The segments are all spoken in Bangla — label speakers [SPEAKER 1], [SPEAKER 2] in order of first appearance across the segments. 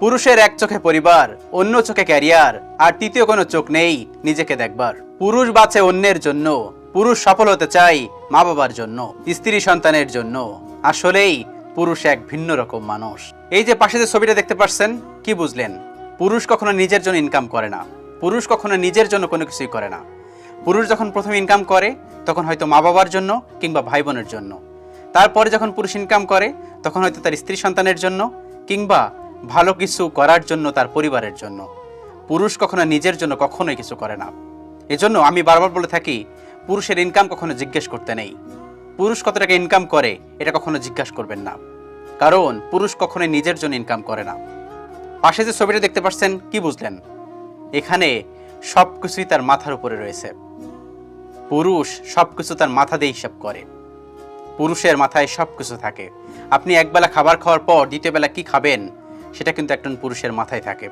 [SPEAKER 1] পুরুষের এক চোখে পরিবার, অন্য চোখে ক্যারিয়ার, আর তৃতীয় কোনো চোখ নেই নিজেকে দেখবার। পুরুষ বাঁচে অন্যের জন্য, পুরুষ সফল হতে চাই মা বাবার জন্য, স্ত্রী সন্তানের জন্য। আসলেই পুরুষ এক ভিন্ন রকম মানুষ। এই যে পাশে যে ছবিটা দেখতে পাচ্ছেন কি বুঝলেন? পুরুষ কখনো নিজের জন্য ইনকাম করে না। পুরুষ কখনো নিজের জন্য কোনো কিছুই করে না। পুরুষ যখন প্রথম ইনকাম করে, তখন হয়তো মা বাবার জন্য কিংবা ভাই বোনের জন্য। তারপরে যখন পুরুষ ইনকাম করে, তখন হয়তো তার স্ত্রী সন্তানের জন্য কিংবা ভালো কিছু করার জন্য তার পরিবারের জন্য। পুরুষ কখনো নিজের জন্য কখনোই কিছু করে না। এজন্য আমি বারবার বলে থাকি, পুরুষের ইনকাম কখনো জিজ্ঞেস করতে নেই। পুরুষ কত টাকা ইনকাম করে, এটা কখনো জিজ্ঞাসা করবেন না। কারণ, পুরুষ কখনোই নিজের জন্য ইনকাম করে না। পাশে যে ছবিটা দেখতে পাচ্ছেন, কি বুঝলেন? এখানে সব কিছুই তার মাথার উপরে রয়েছে। পুরুষ সব কিছু তার মাথা দিয়ে হিসাব করে। পুরুষের মাথায় সব কিছু থাকে। আপনি একবেলা খাবার খাওয়ার পর দ্বিতীয় বেলা কি খাবেন সেটা কিন্তু একজন পুরুষের মাথায় থাকে।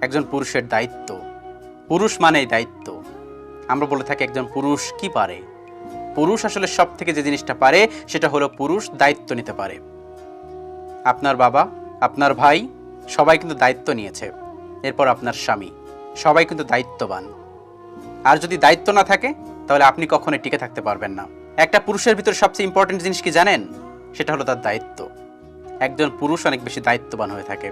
[SPEAKER 1] একজন পুরুষের দায়িত্ব। পুরুষ মানেই দায়িত্ব। আমরা বলে থাকি একজন পুরুষ কি পারে? পুরুষ আসলে সব থেকে যে জিনিসটা পারে, সেটা হলো পুরুষ দায়িত্ব নিতে পারে। আপনার বাবা, আপনার ভাই, সবাই কিন্তু দায়িত্ব নিয়েছে। এরপর আপনার স্বামী, সবাই কিন্তু দায়িত্ববান। আর যদি দায়িত্ব না থাকে, তাহলে আপনি কখনোই টিকে থাকতে পারবেন না। একটা পুরুষের ভিতরে সবচেয়ে ইম্পর্টেন্ট জিনিস কি জানেন? সেটা হলো তার দায়িত্ব। একজন পুরুষ অনেক বেশি দায়িত্ববান হয়ে থাকে।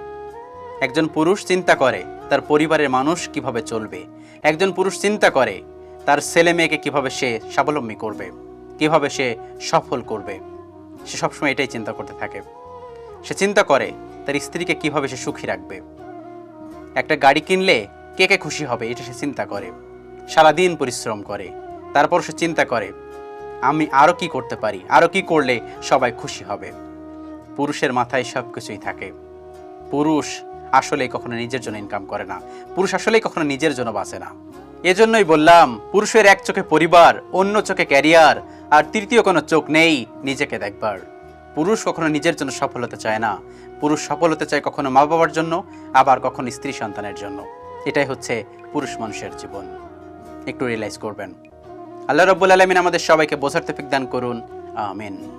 [SPEAKER 1] একজন পুরুষ চিন্তা করে তার পরিবারের মানুষ কীভাবে চলবে। একজন পুরুষ চিন্তা করে তার ছেলে মেয়েকে কীভাবে সে স্বাবলম্বী করবে, কীভাবে সে সফল করবে। সে সবসময় এটাই চিন্তা করতে থাকে। সে চিন্তা করে তার স্ত্রীকে কীভাবে সে সুখী রাখবে। একটা গাড়ি কিনলে কে কে খুশি হবে এটা সে চিন্তা করে। সারাদিন পরিশ্রম করে। তারপর সে চিন্তা করে, আমি আরও কি করতে পারি আরও কি করলে সবাই খুশি হবে। পুরুষের মাথায় সব কিছুই থাকে। পুরুষ আসলেই কখনো নিজের জন্য ইনকাম করে না। পুরুষ আসলেই কখনো নিজের জন্য বাঁচে না। এজন্যই বললাম, পুরুষের এক চোখে পরিবার, অন্য চোখে ক্যারিয়ার আর তৃতীয় কোনো চোখ নেই, নিজেকে দেখবার। পুরুষ কখনো নিজের জন্য সফল হতে চায় না। পুরুষ সফল হতে চায় কখনো মা বাবার জন্য, আবার কখনো স্ত্রী সন্তানের জন্য। এটাই হচ্ছে পুরুষ মানুষের জীবন। একটু রিয়েলাইজ করবেন। আল্লাহ রব্বুল আলমিন আমাদের সবাইকে বোঝার তফিক দান করুন। আমিন।